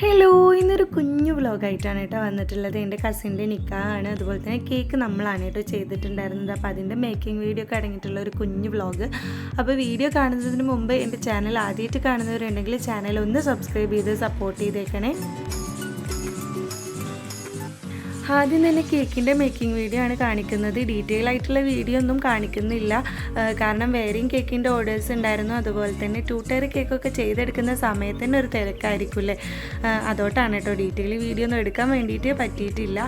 Hello ഇന്നൊരു കുഞ്ഞു വ്ലോഗായിട്ടാണ് കേട്ടോ വന്നിട്ടുള്ളത്. എന്റെ കസിന്റെ നിക്കാണ് അതുപോലെ തന്നെ കേക്ക് നമ്മളാണ് കേട്ടോ ചെയ്തിട്ടുണ്ടായിരുന്നത്. അപ്പോൾ അതിന്റെ മേക്കിംഗ് വീഡിയോ ഒക്കെ അടങ്ങിയിട്ടുള്ള ഒരു കുഞ്ഞു വ്ലോഗ് അപ്പോൾ വീഡിയോ കാണുന്നതിന് മുമ്പ് എന്റെ ചാനൽ ആദ്യമായിട്ട് കാണുന്നവരുണ്ടെങ്കിൽ ചാനൽ ഒന്ന് സബ്സ്ക്രൈബ് ചെയ്ത് സപ്പോർട്ട് ചെയ്തേക്കണേ. ആദ്യം തന്നെ കേക്കിന്റെ മേക്കിംഗ് വീഡിയോ ആണ് കാണിക്കുന്നത്. ഡീറ്റെയിൽ ആയിട്ടുള്ള വീഡിയോ ഒന്നും കാണിക്കുന്നില്ല. കാരണം വേറെയും കേക്കിന്റെ ഓർഡേഴ്സ് ഉണ്ടായിരുന്നു. അതുപോലെ തന്നെ ടൂ ടയർ കേക്കൊക്കെ ചെയ്തെടുക്കുന്ന സമയത്ത് തന്നെ ഒരു തിരക്കായിരിക്കുമല്ലേ അതോട്ടാണ് കേട്ടോ ഡീറ്റെയിൽ വീഡിയോ ഒന്നും എടുക്കാൻ വേണ്ടിയിട്ട് പറ്റിയിട്ടില്ല.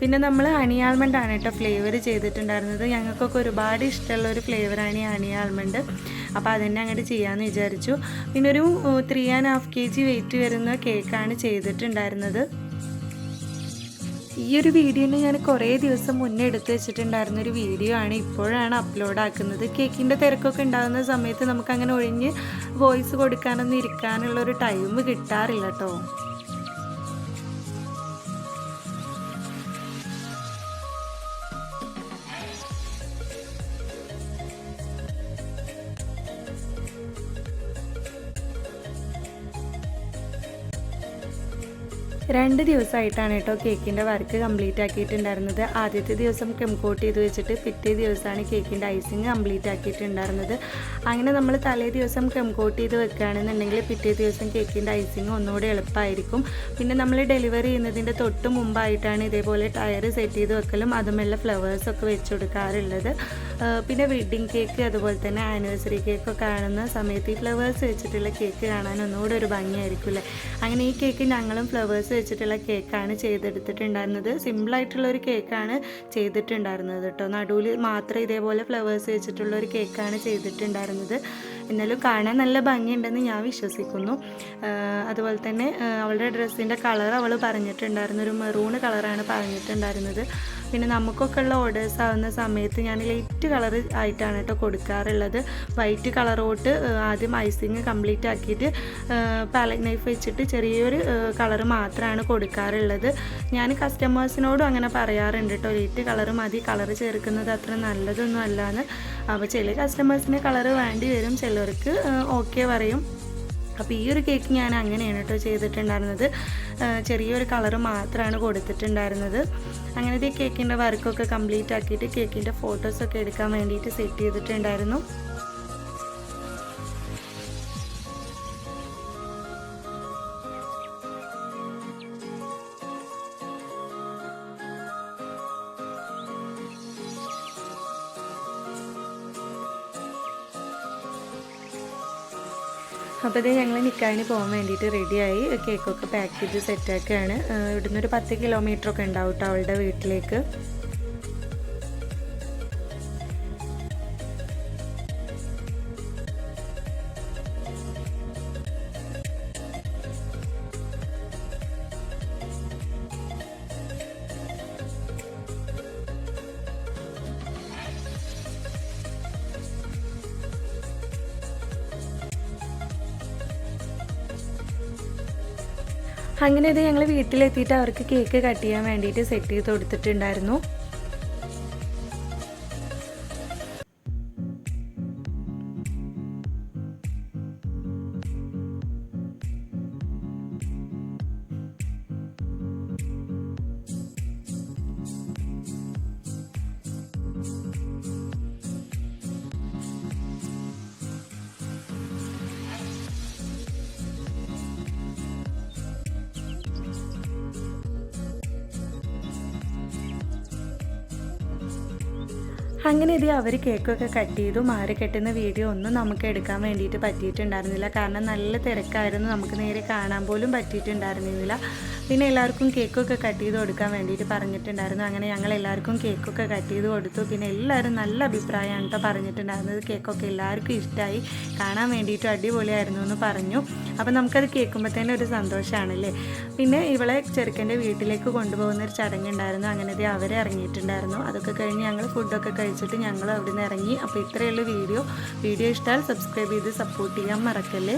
പിന്നെ നമ്മൾ ഹണി ആൽമണ്ട് ആണ് കേട്ടോ ഫ്ലേവർ ചെയ്തിട്ടുണ്ടായിരുന്നത്. ഞങ്ങൾക്കൊക്കെ ഒരുപാട് ഇഷ്ടമുള്ള ഒരു ഫ്ലേവറാണ് ഈ ഹണി ആൽമണ്ട് അപ്പോൾ അതന്നെ അങ്ങോട്ട് ചെയ്യാമെന്ന് വിചാരിച്ചു. പിന്നെ ഒരു three and half K G weight വരുന്ന കേക്കാണ് ചെയ്തിട്ടുണ്ടായിരുന്നത്. ഈ ഒരു വീഡിയോനെ ഞാൻ കുറേ ദിവസം മുന്നേ എടുത്തു വെച്ചിട്ടുണ്ടായിരുന്ന ഒരു വീഡിയോ ആണ് ഇപ്പോഴാണ് അപ്ലോഡ് ആക്കുന്നത്. കേക്കിന്റെ തിരക്കൊക്കെ ഉണ്ടാകുന്ന സമയത്ത് നമുക്ക് അങ്ങനെ ഒഴിഞ്ഞ് വോയിസ് കൊടുക്കാനൊന്നും ഇരിക്കാനുള്ള ഒരു ടൈം കിട്ടാറില്ല കേട്ടോ രണ്ട് ദിവസമായിട്ടാണ് കേട്ടോ കേക്കിന്റെ വർക്ക് കംപ്ലീറ്റ് ആക്കിയിട്ടുണ്ടായിരുന്നത്. ആദ്യത്തെ ദിവസം കെംകോട്ട് ചെയ്ത് വെച്ചിട്ട് പിറ്റേ ദിവസമാണ് കേക്കിന്റെ ഐസിങ് കംപ്ലീറ്റ് ആക്കിയിട്ടുണ്ടായിരുന്നത്. അങ്ങനെ നമ്മൾ തലേ ദിവസം കെംകോട്ട് ചെയ്ത് വെക്കുകയാണെന്നുണ്ടെങ്കിൽ പിറ്റേ ദിവസം കേക്കിന്റെ ഐസിങ് ഒന്നുകൂടി എളുപ്പമായിരിക്കും. പിന്നെ നമ്മൾ ഡെലിവറി ചെയ്യുന്നതിന്റെ തൊട്ട് മുമ്പായിട്ടാണ് ഇതേപോലെ ടയർ സെറ്റ് ചെയ്ത് വെക്കലും അതുമല്ല ഫ്ലവേഴ്സൊക്കെ വെച്ച് കൊടുക്കാറുള്ളത്. പിന്നെ വെഡ്ഡിങ് കേക്ക് അതുപോലെ തന്നെ ആനിവേഴ്സറി കേക്കൊക്കെ കാണുന്ന സമയത്ത് ഈ ഫ്ലവേഴ്സ് വെച്ചിട്ടുള്ള കേക്ക് കാണാൻ ഒന്നുകൂടെ ഒരു ഭംഗിയായിരിക്കും അല്ലേ? അങ്ങനെ ഈ കേക്ക് ഞങ്ങളും ഫ്ലവേഴ്സ് വെച്ചിട്ടുള്ള കേക്കാണ് ചെയ്തെടുത്തിട്ടുണ്ടായിരുന്നത്. സിമ്പിളായിട്ടുള്ള ഒരു കേക്കാണ് ചെയ്തിട്ടുണ്ടായിരുന്നത് കേട്ടോ. നടുവിൽ മാത്രം ഇതേപോലെ ഫ്ലവേഴ്സ് വെച്ചിട്ടുള്ള ഒരു കേക്കാണ് ചെയ്തിട്ടുണ്ടായിരുന്നത്. എന്നാലും കാണാൻ നല്ല ഭംഗിയുണ്ടെന്ന് ഞാൻ വിശ്വസിക്കുന്നു. അതുപോലെ തന്നെ അവളുടെ ഡ്രസ്സിന്റെ കളർ അവൾ പറഞ്ഞിട്ടുണ്ടായിരുന്നു. ഒരു മെറൂൺ കളറാണ് പറഞ്ഞിട്ടുണ്ടായിരുന്നത്. പിന്നെ നമുക്കൊക്കെ ഉള്ള ഓർഡേഴ്സ് ആവുന്ന സമയത്ത് ഞാൻ ലൈറ്റ് കളർ ആയിട്ടാണ് കേട്ടോ കൊടുക്കാറുള്ളത്. വൈറ്റ് കളറോട്ട് ആദ്യം ഐസിങ് കംപ്ലീറ്റ് ആക്കിയിട്ട് പാലറ്റ് നൈഫ് വെച്ചിട്ട് ചെറിയൊരു കളർ മാത്രമാണ് കൊടുക്കാറുള്ളത്. ഞാൻ കസ്റ്റമേഴ്സിനോടും അങ്ങനെ പറയാറുണ്ട് കേട്ടോ ലൈറ്റ് കളർ മതി കളർ ചേർക്കുന്നത് അത്ര നല്ലതൊന്നും അല്ലാന്ന്. അപ്പോൾ ചില കസ്റ്റമേഴ്സിന് കളർ വേണ്ടി വരും ചിലർക്ക് ഓക്കെ പറയും. അപ്പോൾ ഈ ഒരു കേക്ക് ഞാൻ അങ്ങനെയാണ് കേട്ടോ ചെയ്തിട്ടുണ്ടായിരുന്നത്. ചെറിയൊരു കളറ് മാത്രമാണ് കൊടുത്തിട്ടുണ്ടായിരുന്നത്. അങ്ങനെ ഈ കേക്കിന്റെ വർക്കൊക്കെ കംപ്ലീറ്റ് ആക്കിയിട്ട് കേക്കിന്റെ ഫോട്ടോസൊക്കെ എടുക്കാൻ വേണ്ടിയിട്ട് സെറ്റ് ചെയ്തിട്ടുണ്ടായിരുന്നു. അപ്പോൾ ഇത് ഞങ്ങൾ നിൽക്കാതിന് പോകാൻ വേണ്ടിയിട്ട് റെഡിയായി കേക്കൊക്കെ പാക്ക് ചെയ്ത് സെറ്റാക്കുകയാണ് ഇവിടുന്ന് ഒരു പത്ത് കിലോമീറ്റർ ഒക്കെ ഉണ്ടാവും കേട്ടോ അവളുടെ വീട്ടിലേക്ക്. അങ്ങനെ ഇത് ഞങ്ങൾ വീട്ടിലെത്തിയിട്ട് അവർക്ക് കേക്ക് കട്ട് ചെയ്യാൻ വേണ്ടിയിട്ട് സെറ്റ് ചെയ്ത് കൊടുത്തിട്ടുണ്ടായിരുന്നു. അങ്ങനെ ഇത് അവർ കേക്കൊക്കെ കട്ട് ചെയ്തു മാറി കെട്ടുന്ന വീഡിയോ ഒന്നും നമുക്ക് എടുക്കാൻ വേണ്ടിയിട്ട് പറ്റിയിട്ടുണ്ടായിരുന്നില്ല. കാരണം നല്ല തിരക്കായിരുന്നു. നമുക്ക് നേരെ കാണാൻ പോലും പറ്റിയിട്ടുണ്ടായിരുന്നില്ല. പിന്നെ എല്ലാവർക്കും കേക്കൊക്കെ കട്ട് ചെയ്ത് കൊടുക്കാൻ വേണ്ടിയിട്ട് പറഞ്ഞിട്ടുണ്ടായിരുന്നു. അങ്ങനെ ഞങ്ങൾ എല്ലാവർക്കും കേക്കൊക്കെ കട്ട് ചെയ്ത് കൊടുത്തു. പിന്നെ എല്ലാവരും നല്ല അഭിപ്രായമാണ് കേട്ടോ പറഞ്ഞിട്ടുണ്ടായിരുന്നത്. കേക്കൊക്കെ എല്ലാവർക്കും ഇഷ്ടമായി കാണാൻ വേണ്ടിയിട്ട് അടിപൊളിയായിരുന്നു എന്ന് പറഞ്ഞു. അപ്പോൾ നമുക്കത് കേൾക്കുമ്പോൾ തന്നെ ഒരു സന്തോഷമാണല്ലേ പിന്നെ ഇവളെ ചെറുക്കന്റെ വീട്ടിലേക്ക് കൊണ്ടുപോകുന്ന ഒരു ചടങ്ങുണ്ടായിരുന്നു അങ്ങനെ അവരെ ഇറങ്ങിയിട്ടുണ്ടായിരുന്നു. അതൊക്കെ കഴിഞ്ഞ് ഞങ്ങൾ ഫുഡൊക്കെ കഴിച്ചിട്ട് ഞങ്ങൾ അവിടെ നിന്ന് ഇറങ്ങി അപ്പോൾ ഇത്രയുള്ള വീഡിയോ. വീഡിയോ ഇഷ്ടമായാൽ സബ്സ്ക്രൈബ് ചെയ്ത് സപ്പോർട്ട് ചെയ്യാൻ മറക്കല്ലേ?